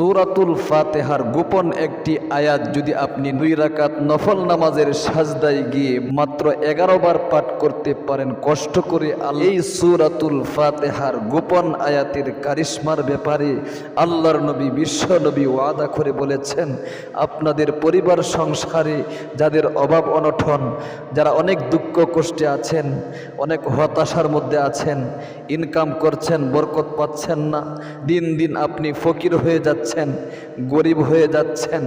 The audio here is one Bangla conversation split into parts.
সূরাতুল ফাতেহার গোপন একটি আয়াত যদি আপনি দুই রাকাত নফল নামাজের সাজদায় গিয়ে মাত্র এগারো বার পাঠ করতে পারেন, কষ্ট করে এই সূরাতুল ফাতেহার গোপন আয়াতের কারিশ্মার ব্যাপারে আল্লাহর নবী, বিশ্ব নবী ওয়াদা করে বলেছেন, আপনাদের পরিবার সংসারে যাদের অভাব অনঠন যারা অনেক দুঃখ কষ্টে আছেন, অনেক হতাশার মধ্যে আছেন ইনকাম করছেন, বরকত পাচ্ছেন না, দিন দিন আপনি ফকির হয়ে যাচ্ছেন। গরিব হয়ে যাচ্ছেন,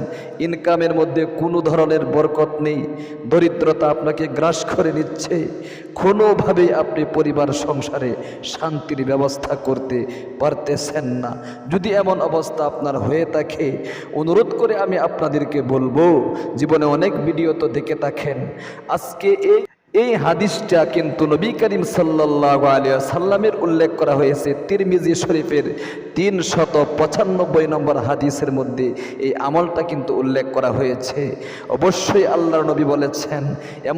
ইনকামের মধ্যে কোনো ধরনের বরকত নেই, দরিদ্রতা আপনাকে গ্রাস করে নিচ্ছে। কোনোভাবেই আপনি পরিবার, সংসারে শান্তির ব্যবস্থা করতে পারতেছেন না। যদি এমন অবস্থা আপনার হয়ে থাকে, অনুরোধ করে আমি আপনাদেরকে বলব, জীবনে অনেক ভিডিও তো দেখে থাকেন। আজকে এই এই হাদিসটা কিন্তু নবী করিম সাল্লাহ আলিয়া সাল্লামের উল্লেখ করা হয়েছে তিরমিজি শরীফের তিন শত পঁচানব্বই নম্বর হাদিসের মধ্যে এই আমলটা কিন্তু উল্লেখ করা হয়েছে। অবশ্যই আল্লাহর নবী বলেছেন,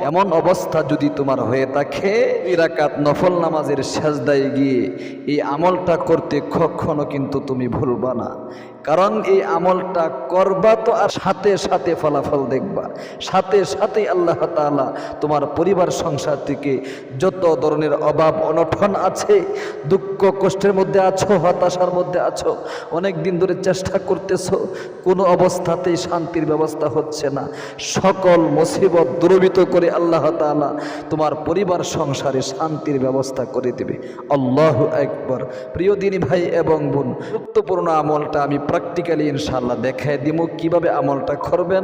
এমন অবস্থা যদি তোমার হয়ে থাকে ইরাকাত নফল নামাজের সেজদায় গিয়ে এই আমলটা করতে কখনো কিন্তু তুমি ভুলবা না। কারণ এই আমলটা করবা তো আর সাথে সাথে ফলাফল দেখবা। সাথে সাথে আল্লাহ তাআলা তোমার পরিবার সংসার থেকে যত ধরনের অভাব অনঠন আছে, দুঃখ, কষ্টের মধ্যে আছো, হতাশার মধ্যে আছো, অনেক দিন ধরে চেষ্টা করতেছো, কোনো অবস্থাতেই শান্তির ব্যবস্থা হচ্ছে না। সকল মুসিবত দুরবিত করে আল্লাহ তাআলা তোমার পরিবার সংসারে শান্তির ব্যবস্থা করে দেবে। আল্লাহ একবার প্রিয় দিনী ভাই এবং বোন, গুরুত্বপূর্ণ আমলটা আমি প্র্যাকটিক্যালি ইনশাআল্লাহ দেখাই দিব কীভাবে আমলটা করবেন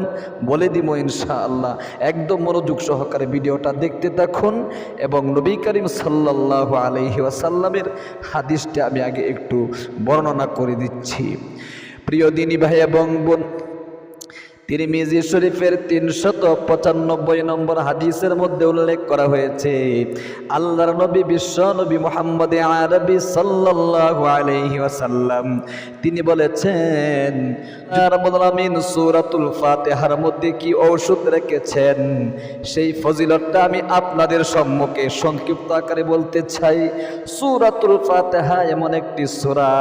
বলে দিব ইনশাআল্লাহ। একদম মনোযোগ সহকারে ভিডিওটা দেখতে থাকুন এবং নবী করিম সাল্লাহ আলহি ওয়াসাল্লামের হাদিসটা আমি আগে একটু বর্ণনা করে দিচ্ছি। প্রিয় দিনী ভাই এবং বোন তিরমিজি শরীফের তিনশত পঁচানব্বই নম্বর হাদিসের মধ্যে উল্লেখ করা হয়েছে, আল্লাহর নবী বিশ্ব নবী মোহাম্মদ আরবি সাল্লাল্লাহু আলাইহি ওয়াসাল্লাম। তিনি বলেছেন আমিন সূরাতুল ফাতিহার মধ্যে কি ঔষধ রেখেছেন? সেই ফজিলতটা আমি আপনাদের সম্মুখে সংক্ষিপ্ত আকারে বলতে চাই। সূরাতুল ফাতিহা এমন একটি সূরা,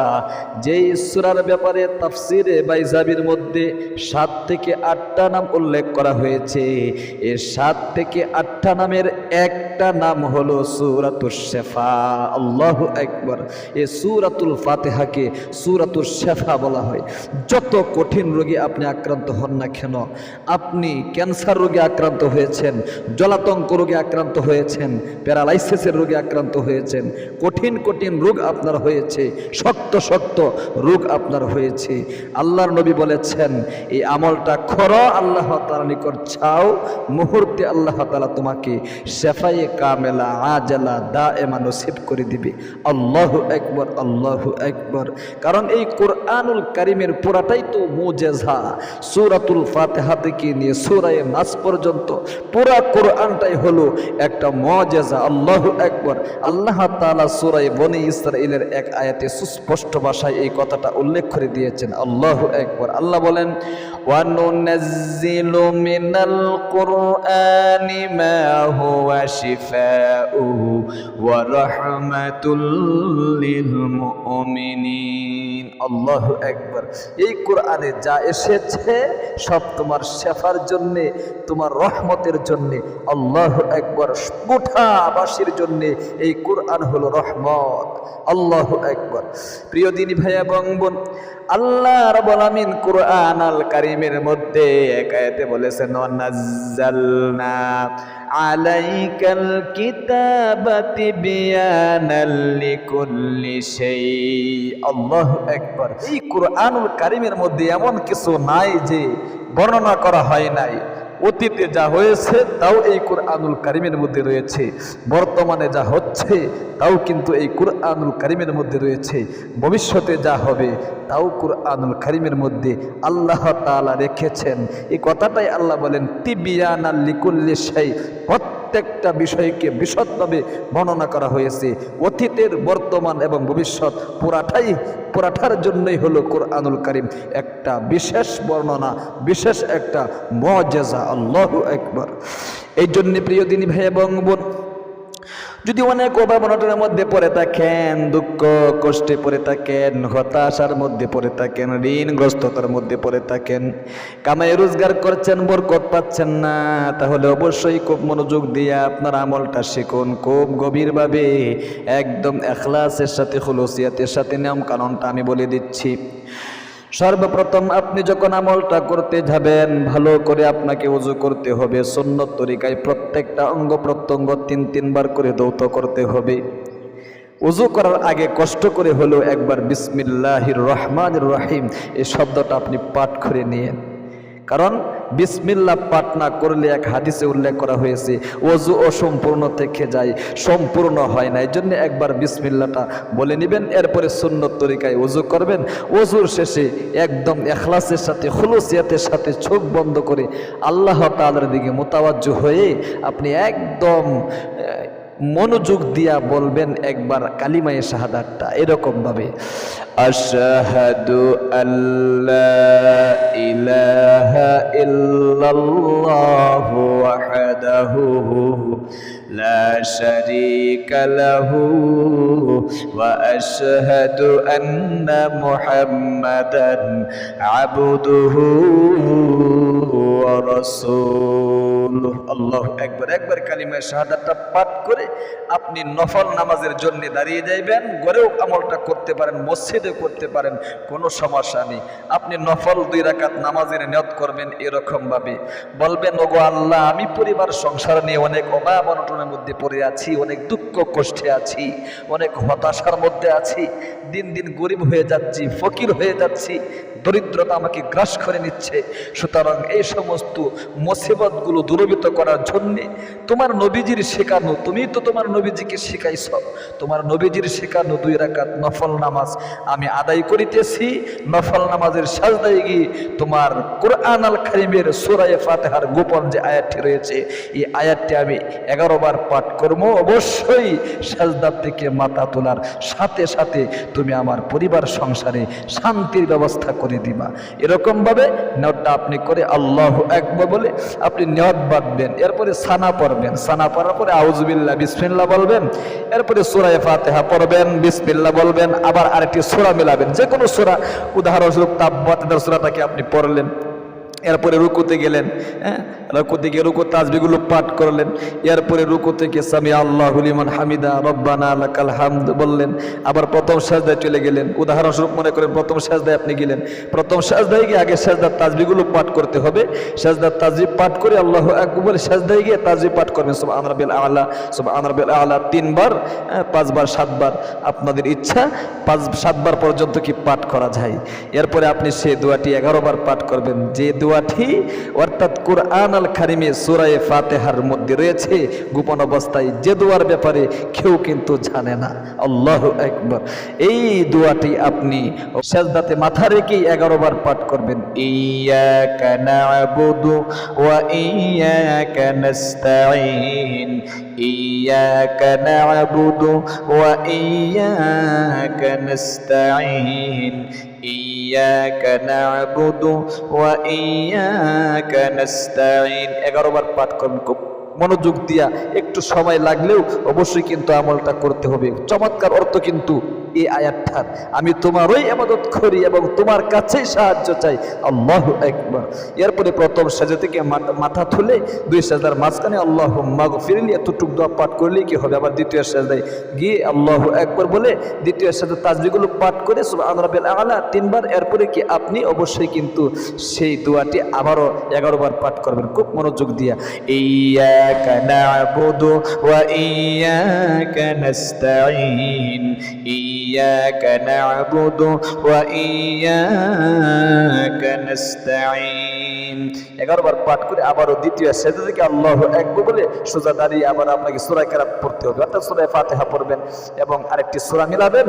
যেই সূরার ব্যাপারে তাফসিরে বাইজাবির মধ্যে সাত থেকে আটটা নাম উল্লেখ করা হয়েছে। এর সাত থেকে আটটা নামের একটা নাম হলো সুরাতুল শেফা। আল্লাহ একবার এ সুরাতুল ফাতেহাকে সুরাতুল শেফা বলা হয়। যত কঠিন রোগে আপনি আক্রান্ত হন না কেন, আপনি ক্যান্সার রোগে আক্রান্ত হয়েছেন জলাতঙ্ক রোগে আক্রান্ত হয়েছেন, প্যারালাইসিসের রোগে আক্রান্ত হয়েছেন, কঠিন কঠিন রোগ আপনার হয়েছে, শক্ত শক্ত রোগ আপনার হয়েছে। আল্লাহর নবী বলেছেন, এই আমলটা করো আল্লাহ তালা নিকট চাও মুহূর্তে আল্লাহ তালা তোমাকে শেফায়ে কামেলা, আজালা দা এমা নসিব করে দিবে। আল্লাহ একবার আল্লাহ একবার কারণ এই কোরআনুল কারিমের পুরাটাই তো মুজেজা। সুরাতুল ফাতেহা থেকে নিয়ে সুরায় নাচ পর্যন্ত পুরা কোরআনটাই হলো একটা মজেজা। আল্লাহ একবার আল্লাহ তাআলা সুরায় বনি ইসরাইলের এক আয়াতে সুস্পষ্ট ভাষায় এই কথাটা উল্লেখ করে দিয়েছেন। আল্লাহ একবার আল্লাহ বলেন وننزل من القرآن ما هو شفاء ورحمة للمؤمنين আল্লাহ একবার এই কোরআনে যা এসেছে সব তোমার শেফার জন্যে তোমার রহমতের জন্যে আল্লাহ একবার গোঠাবাসীর জন্যে এই কোরআন হলো রহমত আল্লাহ একবার প্রিয় দিনী ভাই এবং বোন আল্লাহ রাব্বুল আমিন কুরআন আল কারীমের মধ্যে একায়েতে বলেছেন নাজ্জালনা আলাইকাল কিতাবাতি বিয়ানাল লিকুল্লি শাই আল্লাহু আকবার। এই কুরআনুল কারীমের মধ্যে এমন কিছু নাই যে বর্ণনা করা হয় নাই। অতীতে যা হয়েছে, তাও এই কোরআনুল কারিমের মধ্যে রয়েছে। বর্তমানে যা হচ্ছে, তাও কিন্তু এই কোরআনুল কারিমের মধ্যে রয়েছে। ভবিষ্যতে যা হবে, তাও কোরআনুল কারিমের মধ্যে আল্লাহ তাআলা রেখেছেন। এই কথাটাই আল্লাহ বলেন তিবিয়ান আল্লিকুল্লি সেই প্রত্যেকটা বিষয়কে বিশদভাবে বর্ণনা করা হয়েছে। অতীতের, বর্তমান এবং ভবিষ্যৎ পুরাটাই, পুরাটার জন্যই হলো কোরআনুল করিম। একটা বিশেষ বর্ণনা, বিশেষ একটা মজেজা আল্লাহ একবার এই জন্যে প্রিয় দিনী ভাই এবং বোন যদি অনেক অভাব অনটনের মধ্যে পড়ে থাকেন, দুঃখ, কষ্টে পড়ে থাকেন, হতাশার মধ্যে পড়ে থাকেন, ঋণগ্রস্ততার মধ্যে পড়ে থাকেন, কামাই রোজগার করছেন, বরকত পাচ্ছেন না, তাহলে অবশ্যই খুব মনোযোগ দিয়ে আপনার আমলটা শিখুন। খুব গভীরভাবে একদম এখলাসের সাথে, খুলসিয়াতের সাথে নিয়ম কানুনটা আমি বলে দিচ্ছি। সর্বপ্রথম আপনি যখন আমলটা করতে যাবেন, ভালো করে আপনাকে উজু করতে হবে সন্ন্যত তরিকায় প্রত্যেকটা অঙ্গ প্রত্যঙ্গ তিন তিনবার করে দৌত করতে হবে। উজু করার আগে কষ্ট করে হলেও একবার বিসমিল্লাহির রহমান রহিম, এই শব্দটা আপনি পাঠ করে নিয়ে। কারণ বিসমিল্লা পাঠ না করলে এক হাদিসে উল্লেখ করা হয়েছে অজু অসম্পূর্ণ থেকে যায়, সম্পূর্ণ হয় না। এই জন্য একবার বিসমিল্লাটা বলে নেবেন, এরপরে সুন্নত তরিকায় অজু করবেন। অজুর শেষে একদম এখলাসের সাথে, খুলুসিয়াতের সাথে চোখ বন্ধ করে আল্লাহ তালার দিকে মোতাবাজ্য হয়ে আপনি একদম মনোযোগ দিয়া বলবেন একবার কালিমায়ে শাহাদাতটা এরকম ভাবে। আশহাদু আল্লাহ ইলাহা ইল্লাল্লাহু ওয়াহদাহু লা শারীকা লাহু ওয়া আশহাদু আন্না মুহাম্মাদান আবদুহু আল্লাহু আকবার একবার কালিমায়ে শাহাদাতটা পাঠ করে আপনি নফল নামাজের জন্য দাঁড়িয়ে যাইবেন ঘরেও আমলটা করতে পারেন, মসজিদে করতে পারেন, কোনো সমস্যা নেই। আপনি নফল দুই রাকাত নামাজের নিয়ত করবেন এরকম ভাবে বলবেন, ওগো আল্লাহ, আমি পরিবার, সংসার নিয়ে অনেক অভাব অনটনের মধ্যে পড়ে আছি, অনেক দুঃখ কষ্টে আছি, অনেক হতাশার মধ্যে আছি, দিন দিন গরিব হয়ে যাচ্ছি, ফকির হয়ে যাচ্ছি, দরিদ্রতা আমাকে গ্রাস করে নিচ্ছে। সুতরাং এই সমস্ত মুসিবতগুলো দূরীভূত করার জন্যে তোমার নবীজির শেখানো, তুমি তো তোমার নবীজিকে শেখাইছ। তোমার নবীজির শেখানো দুই রাকাত নফল নামাজ আমি আদায় করিতেছি। নফল নামাজের সাজদায় গিয়ে তোমার কোরআন আল খারিমের সুরায় ফাতেহার গোপন যে আয়াতটি রয়েছে, এই আয়াতটি আমি এগারো বার পাঠ করব। অবশ্যই সাজদার থেকে মাথা তোলার সাথে সাথে তুমি আমার পরিবার, সংসারে শান্তির ব্যবস্থা করে দিবা। এরকমভাবে নেওয়াটা আপনি করে আল্লাহ একবার বলে আপনি নেওয়াত বাঁধবেন। এরপরে সানা পড়বেন। সানা পড়ার পরে আউজবিল্লা বিসমিল্লা বলবেন। এরপরে সুরায় ফাতেহা পড়বেন বিসমিল্লা বলবেন। আবার আরেকটি সুরা মেলাবেন। যে কোনো সুরা, উদাহরণস্বরূপ তাব্বাতের সুরাটাকে আপনি পড়লেন। এরপরে রুকুতে গেলেন হ্যাঁ? রুকুতে গিয়ে রুকু তাজবিগুলো পাঠ করলেন। এরপরে রুকু থেকে সামি আল্লাহ হুলিমান হামিদা রব্বানা লাকাল হামদ বললেন আবার প্রথম সাজদায় চলে গেলেন। উদাহরণস্বরূপ মনে করেন প্রথম সাজদায় আপনি গেলেন। প্রথম সাজদায় গিয়ে আগে সাজদার তাজবিগুলো পাঠ করতে হবে। সাজদার তাজবি পাঠ করে আল্লাহ একবার সাজদায় গিয়ে তাজবি পাঠ করবেন। সব আনরাবিল আলা সব আনরাবিল আলা তিনবার হ্যাঁ, পাঁচবার সাতবার। আপনাদের ইচ্ছা পাঁচ সাতবার পর্যন্ত কি পাঠ করা যায়? এরপরে আপনি সে দোয়াটি এগারো বার পাঠ করবেন। যে দোয়াটি অর্থাৎ কোরআন আল খারিমে সুরায় ফাতেহার মধ্যে রয়েছে। গোপন অবস্থায় যে দোয়ার ব্যাপারে কেউ কিন্তু জানে না। আল্লাহ একবার এই দোয়াটি আপনি সেজদাতে মাথা রেখেই এগারো বার পাঠ করবেন। ইয়াকা নাবুদু ওয়া ইয়াকা নাস্তাঈন ইয়াকা নাবুদু ওয়া ইয়াকা নাস্তাঈন إياك نعبد وإياك نستعين এগারো বার পাঠ করবেন খুব মনোযোগ দিয়া একটু সময় লাগলেও অবশ্যই কিন্তু আমলটা করতে হবে চমৎকার অর্থ কিন্তু এই আয়াতটার আমি তোমারই আবাদত করি এবং তোমার কাছেই সাহায্য চাই। আল্লাহ একবার এরপরে প্রথম সাজা থেকে মাথা- তুলে দুই সাজার মাঝখানে আল্লাহ মাগ ফিরলি এতটুক দোয়া পাঠ করলেই কি হবে? আবার দ্বিতীয় সাজায় গিয়ে আল্লাহ একবার বলে দ্বিতীয় সাজা তাজবিগুলো পাঠ করে আনরাবেল আলা তিনবার। এরপরে কি আপনি অবশ্যই কিন্তু সেই দোয়াটি আবারও এগারো বার পাঠ করবেন। খুব মনোযোগ দিয়া। ইয়াকা নাবুদু ওয়া ইয়াকা নাস্তাঈন ইয়াকা نعبد وإياك نستعين. এগারো বার পাঠ করে আবারও দ্বিতীয় সেজে থেকে আল্লাহ একবার বলে সোজা দাঁড়িয়ে আবার আপনাকে সুরায় কেরাত পড়তে হবে। অর্থাৎ সূরা ফাতেহা পড়বেন এবং আরেকটি সুরা মিলাবেন।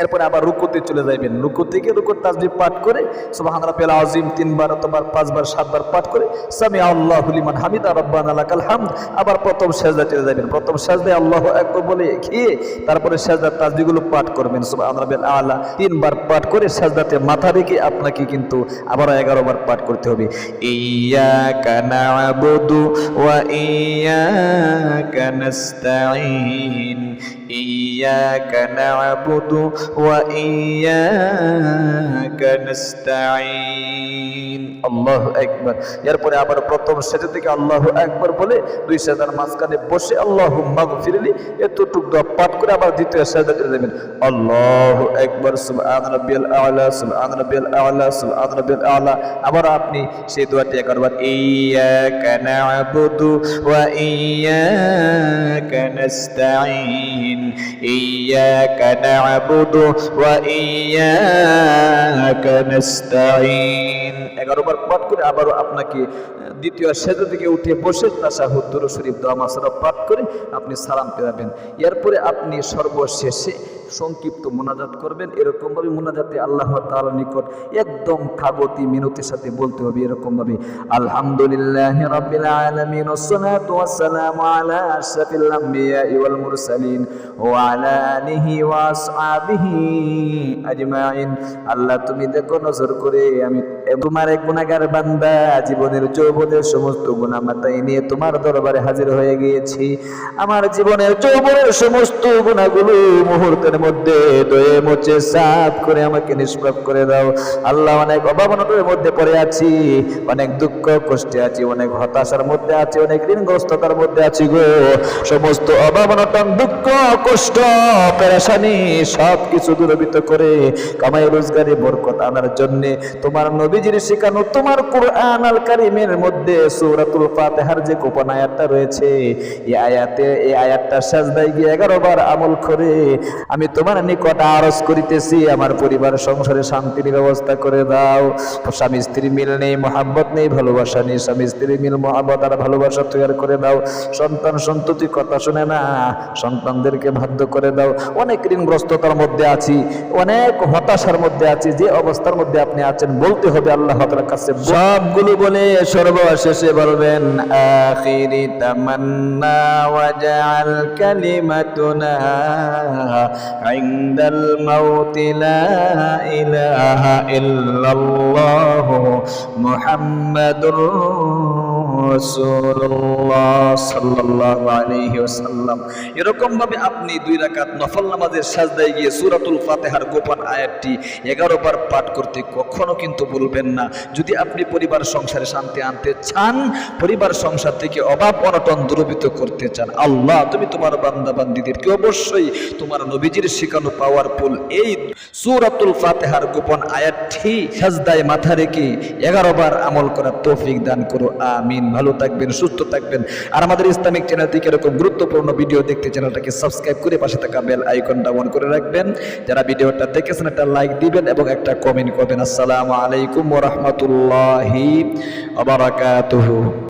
এরপরে আবার রুকুতে চলে যাইবেন। রুকু থেকে রুকুর তাসবিহ পাঠ করে সুবহান রাব্বিল আযীম তিনবার অথবা পাঁচবার, সাতবার পাঠ করে সামি আল্লাহু লিমান হামিদা, রব্বানা লাকাল হামদ, আবার প্রথম সেজদা চলে যাবেন প্রথম সেজদায় আল্লাহু আকবার বলে খেয়ে তারপরে সেজদার তাসবিহগুলো পাঠ করবেন সুবহান রাব্বিল আলা। তিনবার পাঠ করে সেজদাতে মাথা রেখে আপনাকে কিন্তু আবার 11 বার পাঠ করতে হবে। ইয়াকা না'বুদু ওয়া নাস্তাঈন। না'বুদু ওয়া ইয়াকা নাস্তাঈন আল্লাহু আকবার। এরপরে আবার প্রথম সেজদা থেকে আল্লাহু আকবার বলে দুই সেজদার মাঝখানে বসে আল্লাহু মাগফিরলি এতটুক দোয়া পাঠ করে আবার দ্বিতীয় সেজদা চলে যাবেন আল্লাহু আকবার, সুবহান রাব্বিয়াল আ'লা, সুবহান রাব্বিয়াল আ'লা, সুবহান রাব্বিয়াল আ'লা। আবার আপনি সেই দোয়াটি একবার ইয়াকা না'বুদু ওয়া ইয়াকা নাস্তাঈন। ইয়াকা نعبد وإياك نستعين. এগারো 11 বার পাঠ করে আবারও আপনাকে দ্বিতীয় সেজদা থেকে উঠে বসে তাশাহুদ দুরূদ শরীফ, দোয়া মাসরা পাঠ করে আপনি সালাম পেরাবেন এরপরে আপনি সর্বশেষে সংক্ষিপ্ত মোনাজাত করবেন এরকম ভাবে মোনাজাতে আল্লাহ তাআলার নিকট একদম খাগতি মিনতির সাথে বলতে হবে এরকম ভাবে আলহামদুলিল্লাহ আল্লাহ, তুমি দেখো, নজর করে আমি তোমার এক গুনাহগার বান্দা, জীবনের যৌবনের সমস্ত গুনাহ মাথায় নিয়ে তোমার দরবারে হাজির হয়ে গিয়েছি। আমার জীবনের যৌবনের সমস্ত গুনাহগুলো মুহূর্তের মধ্যে দয়ে মোচে সাফ করে আমাকে নিষ্পাপ করে দাও। আল্লাহ অনেক অভাবনতার মধ্যে পড়ে আছি, অনেক দুঃখ কষ্টে আছি, অনেক হতাশার মধ্যে আছি, অনেক ঋণগ্রস্ততার মধ্যে আছি গো। সমস্ত অভাবনতন দুঃখ, কষ্ট, পেরেশানি সব কিছু দূরবিত করে কামাই রোজগারে বরকত আনার জন্য তোমার নবীজির শেখানো তোমার কোরআন আল কারিমের মধ্যে সূরাতুল ফাতিহার যে গোপন আয়াতটা রয়েছে, এই আয়াতে, এই আয়াতটা সাজদায় গিয়ে 11 বার আমল করে আমি তোমার নিকট আরজ করিতেছি, আমার পরিবার সংসারে শান্তির ব্যবস্থা করে দাও। স্বামী স্ত্রী মিল নেই, মহাব্বত নেই, ভালোবাসা নেই। স্বামী স্ত্রী মিল, মহাব্বত আর ভালোবাসা তৈরি করে দাও। সন্তান সন্ততি কথা শুনে না, সন্তানদেরকে বাধ্য করে দাও। অনেক ঋণগ্রস্ততার মধ্যে আছি, অনেক হতাশার মধ্যে আছি, যে অবস্থার মধ্যে আপনি আছেন, বলতে হবে আল্লাহ তাআলার কাছে। সবগুলো বলে সর্বশেষে বলবেন, আখিরি তামান্না ওয়াজআল কালিমাতুনা ইনদাল মাউতি লা ইলাহা ইল্লাল্লাহ মুহাম্মাদুর রাসূলুল্লাহ সাল্লাল্লাহু আলাইহি ওয়াসাল্লাম এরকম ভাবে আপনি দুই রাকাত নফল নামাজের সাজদায় গিয়ে সূরাতুল ফাতিহার গোপন আয়াতটি 11 বার পাঠ করতে কখনো কিন্তু বলবেন না। যদি আপনি পরিবার সংসারে শান্তি আনতে চান, পরিবার সংসার থেকে অভাব, অনটন দূরীভূত করতে চান, আল্লাহ, তুমি তোমার বান্দা বান্দীদেরকে অবশ্যই তোমার নবীজির শেখানো পাওয়ারফুল এই সূরাতুল ফাতিহার গোপন আয়াতটি সাজদায় মাথা রেখে 11 বার আমল করার তৌফিক দান করো আমিন। ভালো থাকবেন, সুস্থ থাকবেন। আর আমাদের ইসলামিক চ্যানেল থেকে এরকম গুরুত্বপূর্ণ ভিডিও দেখতে চ্যানেলটাকে সাবস্ক্রাইব করে পাশে থাকা বেল আইকনটা অন করে রাখবেন। যারা ভিডিওটা দেখেছেন, একটা লাইক দিবেন এবং একটা কমেন্ট করবেন। আসসালামু আলাইকুম ওয়া রাহমাতুল্লাহি ওয়া বারাকাতুহু।